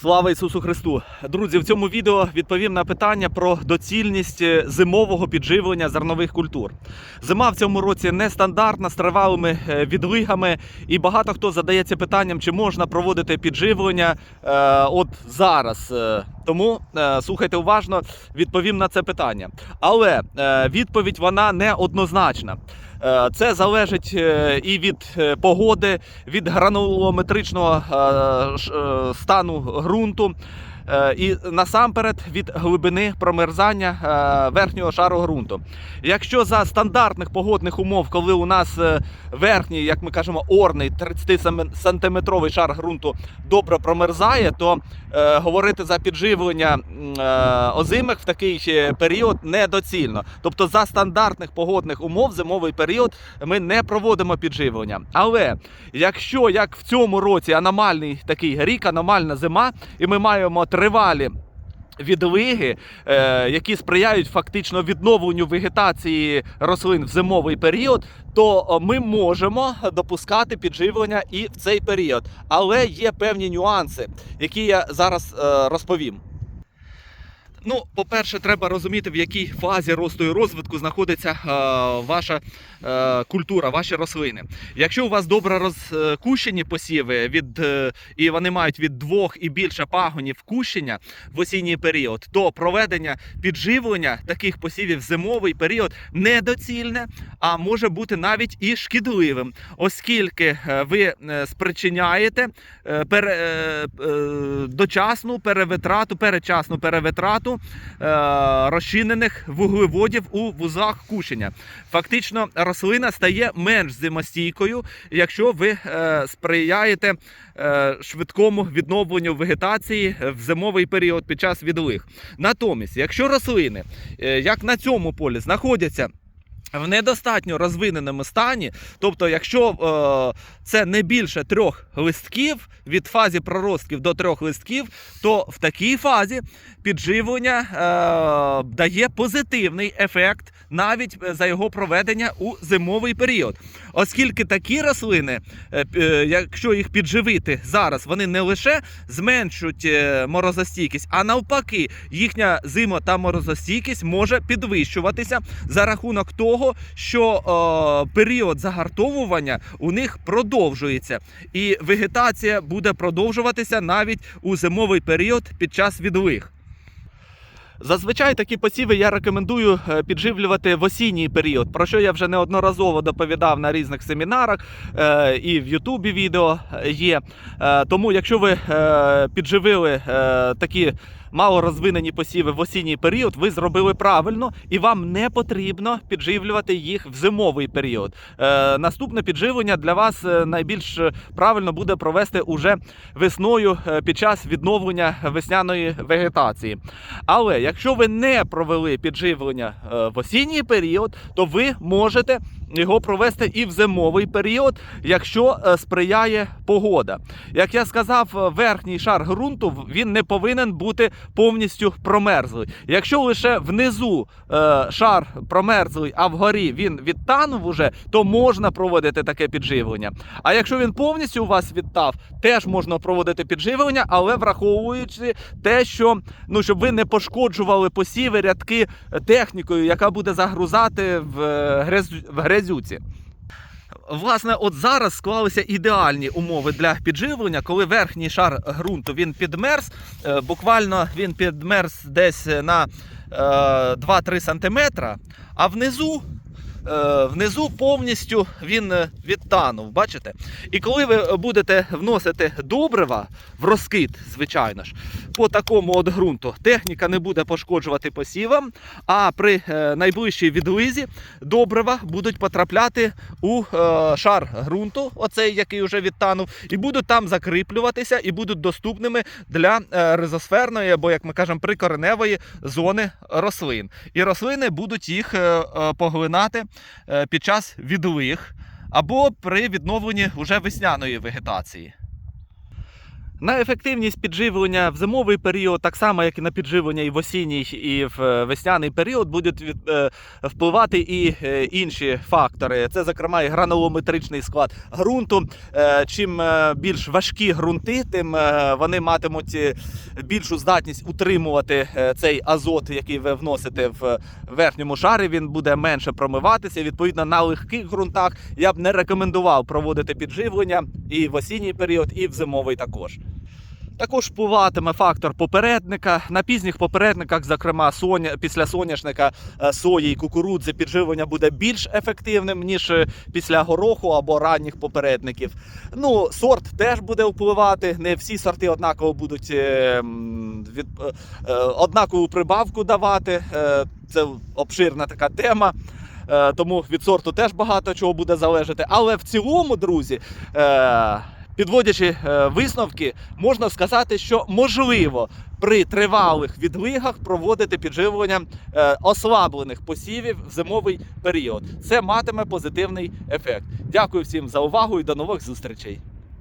Слава Ісусу Христу! Друзі, в цьому відео відповім на питання про доцільність е, зимового підживлення зернових культур. Зима в цьому році нестандартна з тривалими е, відлигами, і багато хто задається питанням, чи можна проводити підживлення е, от зараз. Е, Тому е, слухайте уважно, відповім на це питання. Але е, відповідь вона не однозначна. Е, Це залежить е, і від е, погоди, від гранулометричного е, е, стану ґрунту. Е, І насамперед від глибини промерзання е, верхнього шару ґрунту. Якщо за стандартних погодних умов, коли у нас е, верхній, як ми кажемо, орний 30-сантиметровий шар ґрунту добре промерзає, то говорити за підживлення озимих в такий період недоцільно. Тобто за стандартних погодних умов зимовий період ми не проводимо підживлення. Але якщо як в цьому році аномальний такий рік, аномальна зима, і ми маємо тривалі. Відлиги, е, які сприяють фактично відновленню вегетації рослин в зимовий період, то ми можемо допускати підживлення і в цей період. Але є певні нюанси, які я зараз е, розповім. Ну, по-перше, треба розуміти, в якій фазі росту і розвитку знаходиться е, ваша е, культура, ваші рослини. Якщо у вас добре розкущені посіви від, е, і вони мають від двох і більше пагонів кущення в осінній період, то проведення підживлення таких посівів в зимовий період недоцільне, а може бути навіть і шкідливим, оскільки е, ви е, спричиняєте е, пере, е, е, дочасну перевитрату, передчасну перевитрату е, розчинених вуглеводів у вузах кушення. Фактично, рослина стає менш зимостійкою, якщо ви е, сприяєте е, швидкому відновленню вегетації в зимовий період під час відлих. Натомість, якщо рослини, як на цьому полі, знаходяться в недостатньо розвиненому стані, тобто, якщо е, це не більше трьох листків від фазі проростків до трьох листків, то в такій фазі підживлення е, дає позитивний ефект навіть за його проведення у зимовий період. Оскільки такі рослини, е, е, якщо їх підживити зараз, вони не лише зменшують е, морозостійкість, а навпаки, їхня зимо та морозостійкість може підвищуватися за рахунок того, що період загартовування у них продовжується, і вегетація буде продовжуватися навіть у зимовий період під час відлиг. Зазвичай такі посіви я рекомендую е, підживлювати в осінній період, про що я вже неодноразово доповідав на різних семінарах е, і в Ютубі відео є. Е, Тому, якщо ви підживили е, такі малорозвинені посіви в осінній період, ви зробили правильно і вам не потрібно підживлювати їх в зимовий період. Е, Наступне підживлення для вас е, найбільш правильно буде провести уже весною е, під час відновлення весняної вегетації. Але якщо ви не провели підживлення е, в осінній період, то ви можете його провести і в зимовий період, якщо е, сприяє погода. Як я сказав, е, верхній шар ґрунту він не повинен бути повністю промерзлий. Якщо лише внизу е, шар промерзлий, а вгорі він відтанув уже, то можна проводити таке підживлення. А якщо він повністю у вас відтав, теж можна проводити підживлення, але враховуючи те, що ну щоб ви не пошкоджували посіви, рядки технікою, яка буде загрузати в, в грязюці. Власне, от зараз склалися ідеальні умови для підживлення, коли верхній шар ґрунту він підмерз. е, Буквально він підмерз десь на е, 2-3 сантиметра, а внизу. Е, Внизу повністю він е, відтанув, бачите? І коли ви будете вносити добрива в розкид, звичайно ж, по такому от ґрунту, техніка не буде пошкоджувати посівам, а при е, найближчій відлизі добрива будуть потрапляти у шар ґрунту, оцей, який вже відтанув, і будуть там закріплюватися і будуть доступними для ризосферної або, як ми кажемо, прикореневої зони рослин. І рослини будуть їх поглинати під час відових або при відновленні вже весняної вегетації. На ефективність підживлення в зимовий період, так само як і на підживлення і в осінній, і в е, весняний період, будуть е, впливати і е, інші фактори. Це, зокрема, і гранулометричний склад ґрунту. Чим більш важкі ґрунти, тим вони матимуть більшу здатність утримувати цей азот, який ви вносите в верхньому шарі. Він буде менше промиватися. Відповідно, на легких ґрунтах я б не рекомендував проводити підживлення і в осінній період, і в зимовий також. Також впливатиме фактор попередника. На пізніх попередниках, зокрема, соня, після соняшника е, сої і кукурудзи, підживлення буде більш ефективним, ніж е, після гороху або ранніх попередників. Ну, сорт теж буде впливати. Не всі сорти однаково будуть е, від, однакову прибавку давати. Це обширна така тема. Тому від сорту теж багато чого буде залежати. Але в цілому, друзі, підводячи е, висновки, можна сказати, що можливо при тривалих відлигах проводити підживлення е, ослаблених посівів в зимовий період. Це матиме позитивний ефект. Дякую всім за увагу і до нових зустрічей.